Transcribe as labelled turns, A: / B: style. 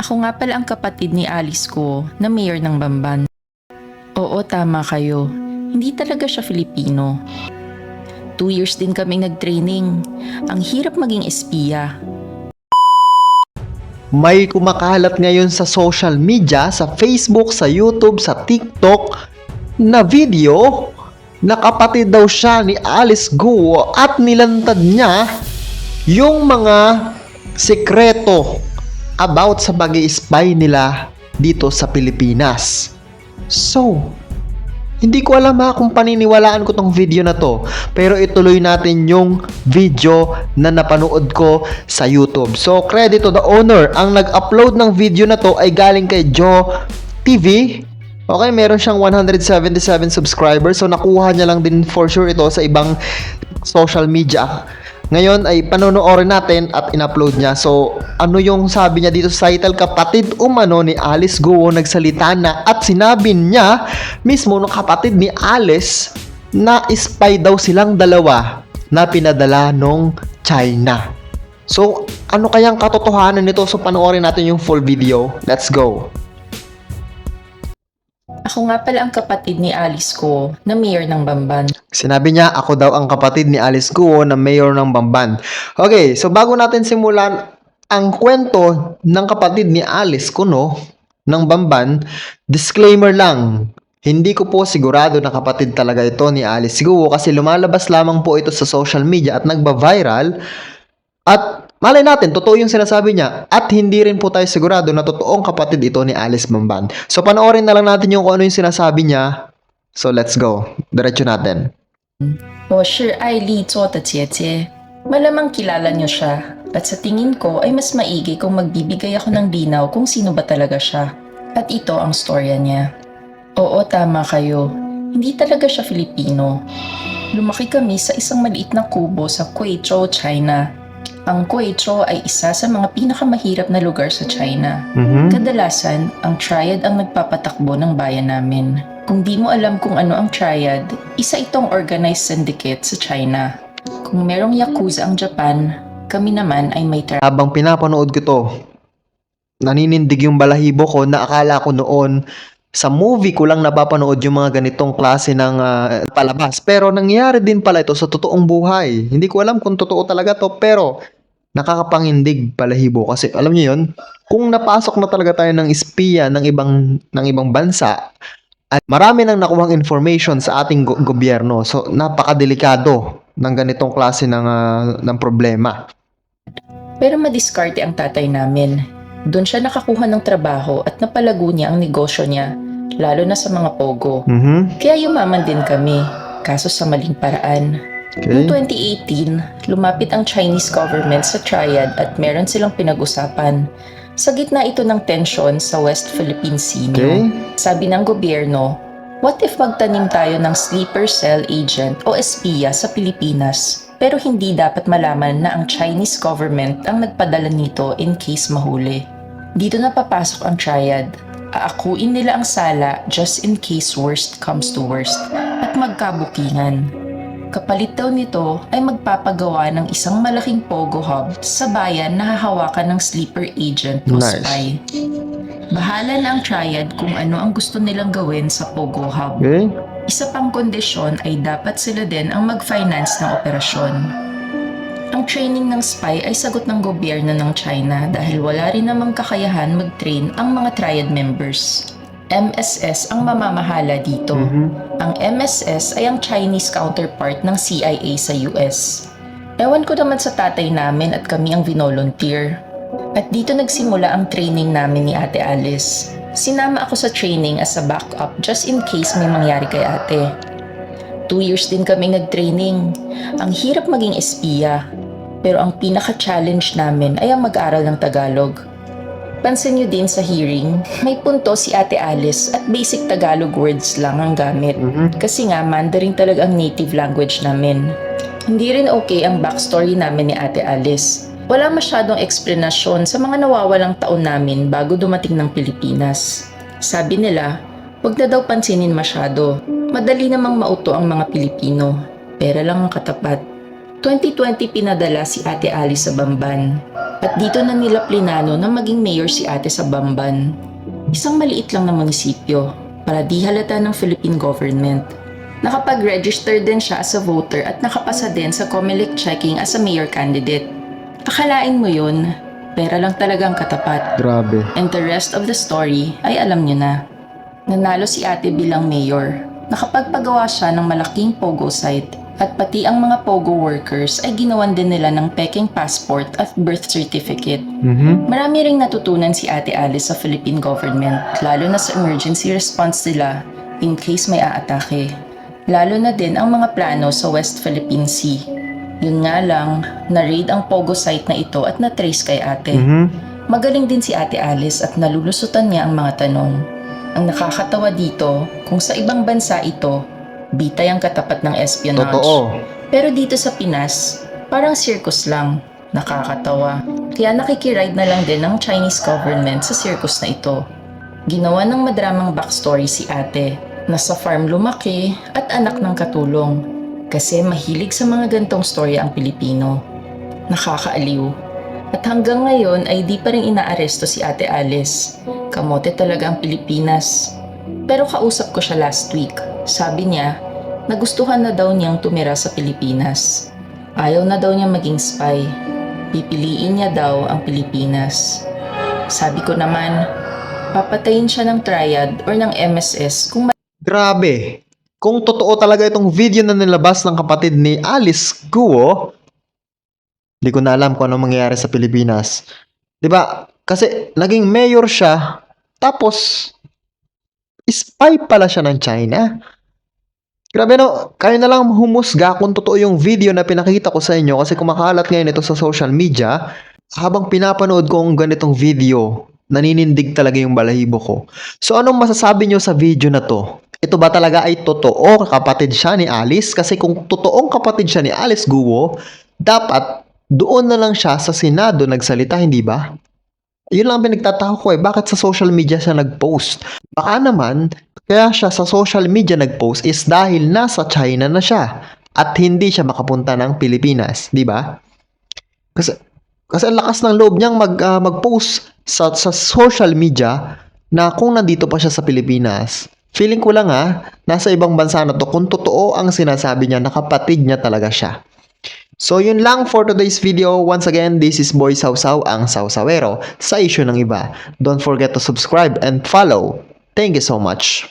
A: Ako nga pala ang kapatid ni Alice ko na mayor ng Bamban. Oo, tama kayo. Hindi talaga siya Filipino. Two years din kaming nag-training. Ang hirap maging espiya.
B: May kumakalat ngayon sa social media, sa Facebook, sa YouTube, sa TikTok na video na kapatid daw siya ni Alice Guo at nilantad niya yung mga sekreto about sa pag spy nila dito sa Pilipinas. So, hindi ko alam ha kung paniniwalaan ko tong video na to. Pero ituloy natin yung video na napanood ko sa YouTube. So, credit to the owner. Ang nag-upload ng video na to ay galing kay Joe TV. Okay, meron siyang 177 subscribers. So, nakuha niya lang din for sure ito sa ibang social media. Ngayon ay panonoodin natin at in-upload niya. So, ano yung sabi niya dito sa title? Kapatid umano ni Alice Guo nagsalita na at sinabi niya mismo ng kapatid ni Alice na spy daw silang dalawa na pinadala nung China. So, ano kayang katotohanan nito? So, panoorin natin yung full video. Let's go.
A: Ako nga pala ang kapatid ni Alice ko na mayor ng Bamban.
B: Sinabi niya, ako daw ang kapatid ni Alice Guo na mayor ng Bamban. Okay, so bago natin simulan ang kwento ng kapatid ni Alice Kuno ng Bamban, disclaimer lang. Hindi ko po sigurado na kapatid talaga ito ni Alice Guo kasi lumalabas lamang po ito sa social media at nagba-viral at malay natin, totoo yung sinasabi niya at hindi rin po tayo sigurado na totoong kapatid ito ni Alice Bamban. So panoorin na lang natin yung kung ano yung sinasabi niya. So let's go. Diretso natin.
A: 我是艾丽做的姐姐. Malamang kilala niyo siya. At sa tingin ko ay mas maigi kung magbibigay ako ng linaw kung sino ba talaga siya. At ito ang storya niya. Oo, tama kayo. Hindi talaga siya Filipino. Lumaki kami sa isang maliit na kubo sa Guizhou, China. ang Guizhou ay isa sa mga pinakamahirap na lugar sa China.
B: Mhm.
A: Kadalasan, ang triad ang nagpapatakbo ng bayan namin. Kung di mo alam kung ano ang triad, isa itong organized syndicate sa China. Kung merong Yakuza ang Japan, kami naman ay may tra-
B: Habang pinapanood ko to, naninindig yung balahibo ko na akala ko noon sa movie ko lang napapanood yung mga ganitong klase ng ah, palabas. Pero nangyayari din pala ito sa totoong buhay. Hindi ko alam kung totoo talaga to, pero nakakapangindig balahibo kasi alam niyo yun, kung napasok na talaga tayo ng espiya ng ibang ng ibang bansa at marami nang nakuhang information sa ating go- gobyerno. So napakadelikado ng ganitong klase ng ah, ng problema.
A: Pero madiskarte ang tatay namin. Doon siya nakakuha ng trabaho at napalago niya ang negosyo niya, lalo na sa mga pogo.
B: Mhm.
A: Kaya yumaman din kami, kaso sa maling paraan. Noong
B: Okay.
A: 2018, lumapit ang Chinese government sa Triad at meron silang pinag-usapan. Sa gitna ito ng tensyon sa West Philippine Sea.
B: Okay.
A: Sabi ng gobyerno, what if magtanim tayo ng sleeper cell agent o espiya sa Pilipinas? Pero hindi dapat malaman na ang Chinese government ang nagpadala nito in case mahuli. Dito na papasok ang triad. Aakuin nila ang sala just in case worst comes to worst at magkabukingan. Kapalit daw nito ay magpapagawa ng isang malaking pogo hub sa bayan na hahawakan ng sleeper agent o
B: Nice.
A: spy. Bahala na ang triad kung ano ang gusto nilang gawin sa Pogo Hub.
B: Okay.
A: Isa pang kondisyon ay dapat sila din ang mag-finance ng operasyon. Ang training ng spy ay sagot ng gobyerno ng China dahil wala rin namang kakayahan mag-train ang mga triad members. MSS ang mamamahala dito.
B: Mhm.
A: Ang MSS ay ang Chinese counterpart ng CIA sa US. Ewan ko naman sa tatay namin at kami ang vinolunteer. At dito nagsimula ang training namin ni Ate Alice. Sinama ako sa training as a backup just in case may mangyari kay ate. Two years din kami nag-training. Ang hirap maging espiya. Pero ang pinaka-challenge namin ay ang mag-aral ng Tagalog. Pansin nyo din sa hearing, may punto si Ate Alice at basic Tagalog words lang ang gamit.
B: Mhm.
A: Kasi nga, Mandarin talaga ang native language namin. Hindi rin okay ang backstory namin ni Ate Alice. Wala masyadong eksplanasyon sa mga nawawalang taon namin bago dumating ng Pilipinas. Sabi nila, wag na daw pansinin masyado. Madali namang mauto ang mga Pilipino. Pera lang ang katapat. 2020 pinadala si Ate Alice sa Bamban. At dito na nila plinano na maging mayor si ate sa Bamban. Isang maliit lang na munisipyo para di halata ng Philippine government. Nakapag-register din siya as a voter at nakapasa din sa Comelec checking as a mayor candidate. Akalain mo yun, pera lang talagang katapat.
B: Grabe.
A: And the rest of the story ay alam nyo na. Nanalo si ate bilang mayor. Nakapagpagawa siya ng malaking pogo site at pati ang mga pogo workers ay ginawan din nila ng peking passport at birth certificate.
B: Mhm.
A: Marami ring natutunan si Ate Alice sa Philippine government, lalo na sa emergency response nila in case may aatake. Lalo na din ang mga plano sa West Philippine Sea. Yun nga lang, na-raid ang Pogo site na ito at na-trace kay ate.
B: Mhm.
A: Magaling din si Ate Alice at nalulusutan niya ang mga tanong. Ang nakakatawa dito, kung sa ibang bansa ito, bitay ang katapat ng espionage.
B: Totoo.
A: Pero dito sa Pinas, parang circus lang. Nakakatawa. Kaya nakikiride na lang din ng Chinese government sa circus na ito. Ginawa ng madramang backstory si ate. Nasa farm lumaki at anak ng katulong. Kasi mahilig sa mga gantong story ang Pilipino. Nakakaaliw. At hanggang ngayon ay di pa rin inaaresto si ate Alice. Kamote talaga ang Pilipinas. Pero kausap ko siya last week. Sabi niya, nagustuhan na daw niyang tumira sa Pilipinas. Ayaw na daw niya maging spy. Pipiliin niya daw ang Pilipinas. Sabi ko naman, papatayin siya ng triad or ng MSS kung
B: Grabe. Kung totoo talaga itong video na nilabas ng kapatid ni Alice Guo, di ko na alam kung ano mangyayari sa Pilipinas. 'Di ba? Kasi naging mayor siya, tapos spy pala siya ng China. Grabe no, kayo na lang humusga kung totoo yung video na pinakita ko sa inyo kasi kumakalat ngayon ito sa social media. Habang pinapanood ko ang ganitong video, naninindig talaga yung balahibo ko. So anong masasabi nyo sa video na to? Ito ba talaga ay totoo kapatid siya ni Alice? Kasi kung totoong kapatid siya ni Alice Guo, dapat doon na lang siya sa Senado nagsalita, hindi ba? Yun lang ang pinagtataka ko eh, bakit sa social media siya nag-post? Baka naman, kaya siya sa social media nag-post is dahil nasa China na siya at hindi siya makapunta ng Pilipinas, di ba? Kasi kasi ang lakas ng loob niyang mag ah, mag-post sa sa social media na kung nandito pa siya sa Pilipinas. Feeling ko lang ha, nasa ibang bansa na to kung totoo ang sinasabi niya na niya talaga siya. So yun lang for today's video. Once again, this is Boy Sausaw ang Sausawero sa issue ng iba. Don't forget to subscribe and follow. Thank you so much.